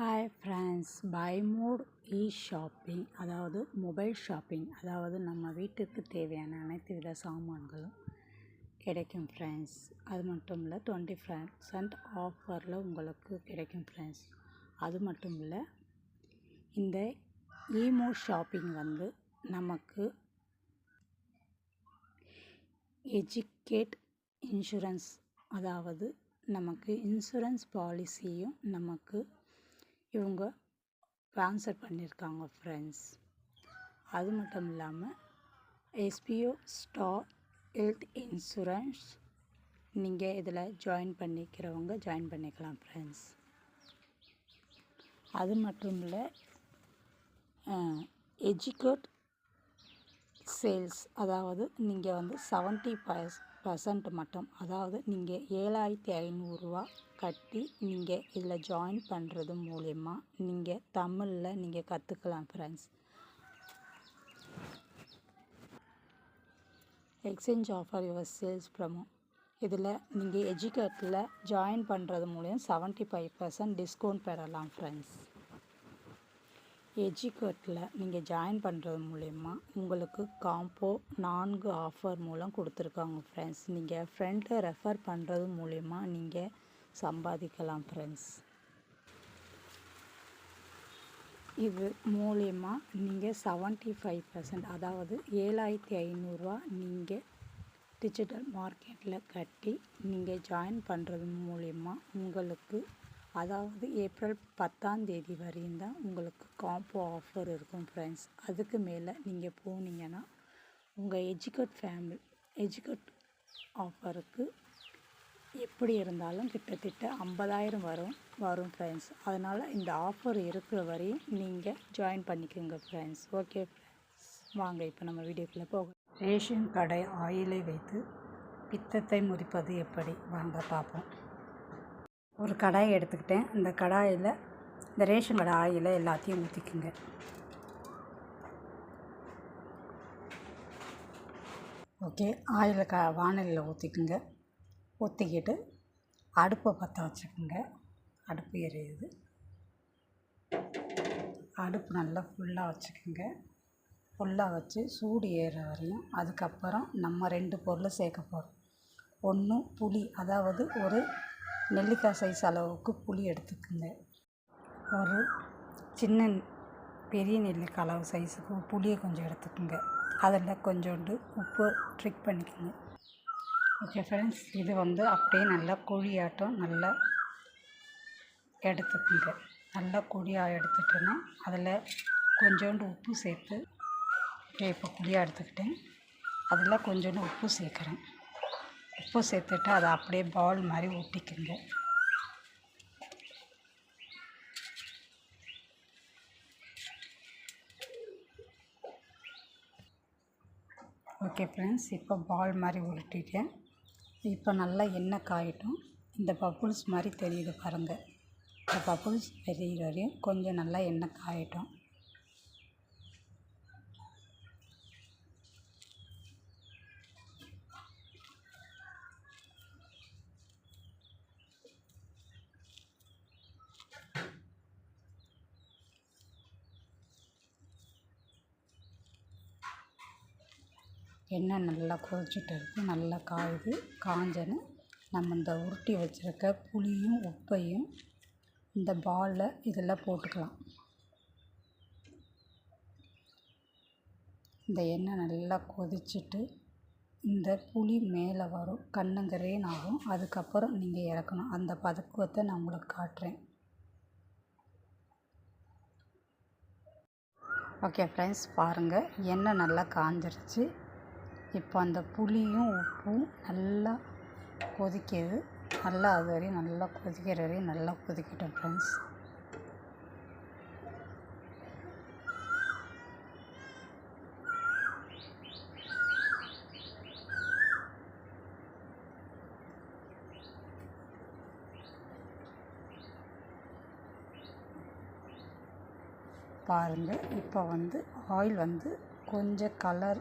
Hi friends by mode e shopping அதாவது mobile shopping அதாவது நம்ம வீட்டுக்கு தேவையான அனைத்து வித சாமான்களும் கிடைக்கும் ஃப்ரெண்ட்ஸ் அது மட்டும் இல்லை டுவெண்ட்டி பர்சன்ட் ஆஃபரில் உங்களுக்கு கிடைக்கும் ஃப்ரெண்ட்ஸ் அது மட்டும் இல்லை இந்த ஈமோ ஷாப்பிங் வந்து நமக்கு எஜுகேட் இன்சூரன்ஸ் அதாவது நமக்கு இன்சூரன்ஸ் பாலிசியும் நமக்கு இவங்க ட்ரான்ஸ்ஃபர் பண்ணியிருக்காங்க ஃப்ரெண்ட்ஸ் அது மட்டும் இல்லாமல் எஸ்பிஓ ஸ்டார் ஹெல்த் இன்சூரன்ஸ் நீங்கள் இதில் ஜாயின் பண்ணிக்கிறவங்க ஜாயின் பண்ணிக்கலாம் ஃப்ரெண்ட்ஸ் அது மட்டும் இல்லை எஜுகேட் சேல்ஸ் அதாவது நீங்கள் வந்து செவன்ட்டி பர்ஸ் பர்சன்ட் மட்டும். அதாவது நீங்கள் ஏழாயிரத்தி ஐநூறுரூவா கட்டி நீங்கள் இதில் ஜாயின் பண்ணுறது மூலயமா நீங்கள் தமிழில் நீங்கள் கற்றுக்கலாம் friends exchange offer your sales promo இதில் நீங்கள் எஜுகேட்டில் ஜாயின் பண்ணுறது மூலியம் செவன்ட்டி ஃபைவ் பர்சன்ட் டிஸ்கவுண்ட் பெறலாம் ஃப்ரெண்ட்ஸ் எஜுகேட்டில் நீங்கள் ஜாயின் பண்ணுறது மூலயமா உங்களுக்கு காம்போ நான்கு ஆஃபர் மூலம் கொடுத்துருக்காங்க ஃப்ரெண்ட்ஸ் நீங்கள் ஃப்ரெண்டை ரெஃபர் பண்ணுறது மூலயமா நீங்கள் சம்பாதிக்கலாம் ஃப்ரெண்ட்ஸ் இது மூலயமா நீங்கள் செவன்ட்டி ஃபைவ் பர்சன்ட் அதாவது ஏழாயிரத்தி ஐநூறுரூவா நீங்கள் டிஜிட்டல் மார்க்கெட்டில் கட்டி நீங்கள் ஜாயின் பண்ணுறது மூலயமா உங்களுக்கு அதாவது ஏப்ரல் பத்தாம் தேதி வரையும் தான் உங்களுக்கு காம்போ ஆஃபர் இருக்கும் ஃப்ரெண்ட்ஸ் அதுக்கு மேலே நீங்கள் போனீங்கன்னா உங்கள் எஜுகேட் ஃபேமிலி எஜுகேட் ஆஃபருக்கு எப்படி இருந்தாலும் கிட்டத்தட்ட ஐம்பதாயிரம் வரும் வரும் ஃப்ரெண்ட்ஸ் அதனால் இந்த ஆஃபர் இருக்கிற வரையும் நீங்கள் ஜாயின் பண்ணிக்கோங்க ஃப்ரெண்ட்ஸ் ஓகே ஃப்ரெண்ட்ஸ் வாங்க இப்போ நம்ம வீடியோக்குள்ளே போக ரேஷன் கடை ஆயிலை வைத்து பித்தத்தை முறிப்பது எப்படி? வாங்க பார்ப்போம். ஒரு கடாயை எடுத்துக்கிட்டேன். இந்த கடாயில் இந்த ரேஷன் கடை ஆயில் எல்லாத்தையும் ஊற்றிக்குங்க ஓகே ஆயில் க வானலியில் ஊற்றிக்குங்க ஊற்றிக்கிட்டு அடுப்பை பற்ற வச்சுக்கோங்க. அடுப்பு எரியுது. அடுப்பு நல்லா ஃபுல்லாக வச்சுக்கோங்க. ஃபுல்லாக வச்சு சூடு ஏற வரையும் அதுக்கப்புறம் நம்ம ரெண்டு பொருள் சேர்க்க போகிறோம் ஒன்று புளி அதாவது ஒரு நெல்லிக்காய் சைஸ் அளவுக்கு புளி எடுத்துக்குங்க. ஒரு சின்ன பெரிய நெல்லிக்காய் அளவு சைஸுக்கு புளியை கொஞ்சம் எடுத்துக்கோங்க. அதில் கொஞ்சோண்டு உப்பு ட்ரிக் பண்ணிக்கோங்க. ஓகே ஃப்ரெண்ட்ஸ் இது வந்து அப்படியே நல்லா குழியாட்டம் நல்லா எடுத்துக்குங்க. நல்லா குழியாக எடுத்துட்டோன்னா அதில் கொஞ்சோண்டு உப்பு சேர்த்து இப்போ புளியாக எடுத்துக்கிட்டேன். அதில் கொஞ்சோண்டு உப்பு சேர்க்குறேன். உப்பு சேர்த்துட்டு அதை அப்படியே பால் மாதிரி ஊட்டிக்குங்க ஓகே ஃப்ரெண்ட்ஸ் இப்போ பால் மாதிரி உருட்டிட்டேன். இப்போ நல்லா எண்ணெய் காயிட்டும். இந்த பப்புள்ஸ் மாதிரி தெரியுது பாருங்கள் இந்த பப்புள்ஸ் தெரியுற வரையும் கொஞ்சம் நல்லா எண்ணெய் காயட்டும். எண்ணெய் நல்லா கொதிச்சுட்டு இருக்குது நல்லா காயுது. காஞ்சன்னு நம்ம இந்த உருட்டி வச்சுருக்க புளியும் உப்பையும் இந்த பாலில் இதில் போட்டுக்கலாம். இந்த எண்ணெய் நல்லா கொதிச்சுட்டு இந்த புளி மேலே வரும். கண்ணங்கரேன் ஆகும். அதுக்கப்புறம் நீங்கள் இறக்கணும். அந்த பதக்குவத்தை நான் உங்களுக்கு காட்டுறேன். ஓகே ஃப்ரெண்ட்ஸ் பாருங்கள் எண்ணெய் நல்லா காஞ்சிருச்சு. இப்போ அந்த புளியும் உப்பும் நல்லா கொதிக்குது. நல்லா அது வரையும் நல்லா கொதிக்கிற வரையும் நல்லா கொதிக்கட்டும் ஃப்ரெண்ட்ஸ் பாருங்கள் இப்போ வந்து ஆயில் வந்து கொஞ்சம் கலர்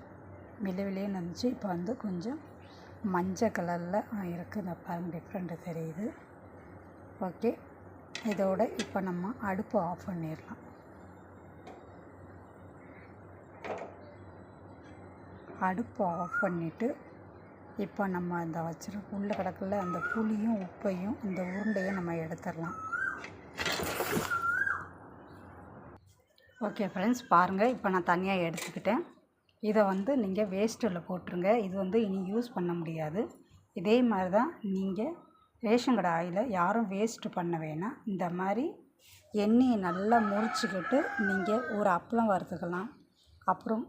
விலை விலைன்னு இருந்துச்சு இப்போ வந்து கொஞ்சம் மஞ்சள் கலரில் இருக்குது. இந்த பாருங்கள் டிஃப்ரெண்ட்டு தெரியுது. ஓகே இதோட இப்போ நம்ம அடுப்பு ஆஃப் பண்ணிடலாம். அடுப்பு ஆஃப் பண்ணிவிட்டு இப்போ நம்ம அந்த வச்சிருக்க உள்ள கிடக்குல அந்த புளியும் உப்பையும் இந்த உருண்டையும் நம்ம எடுத்துடலாம். ஓகே ஃப்ரெண்ட்ஸ் பாருங்கள் இப்போ நான் தனியாக எடுத்துக்கிட்டேன். இதை வந்து நீங்கள் வேஸ்ட்டில் போட்டுருங்க. இது வந்து இனி யூஸ் பண்ண முடியாது. இதே மாதிரி தான் நீங்கள் ரேஷன் கடை ஆயிலை யாரும் வேஸ்ட்டு பண்ண வேணாம் இந்த மாதிரி எண்ணெயை நல்லா முறிச்சிக்கிட்டு நீங்கள் ஒரு அப்பளம் வறுத்துக்கலாம். அப்புறம்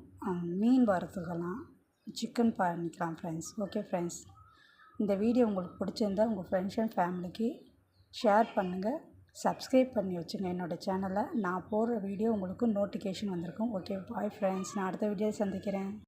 மீன் வறுத்துக்கலாம். சிக்கன் பண்ணிக்கலாம் ஃப்ரெண்ட்ஸ் ஓகே ஃப்ரெண்ட்ஸ் இந்த வீடியோ உங்களுக்கு பிடிச்சிருந்தா உங்கள் ஃப்ரெண்ட்ஸ் அண்ட் ஃபேமிலிக்கு ஷேர் பண்ணுங்கள் சப்ஸ்கிரைப் பண்ணி வச்சுங்க. என்னோடய சேனலை நான் போடுற வீடியோ உங்களுக்கு நோட்டிஃபிகேஷன் வந்திருக்கும். ஓகே பாய் ஃப்ரெண்ட்ஸ் நான் அடுத்த வீடியோ சந்திக்கிறேன்.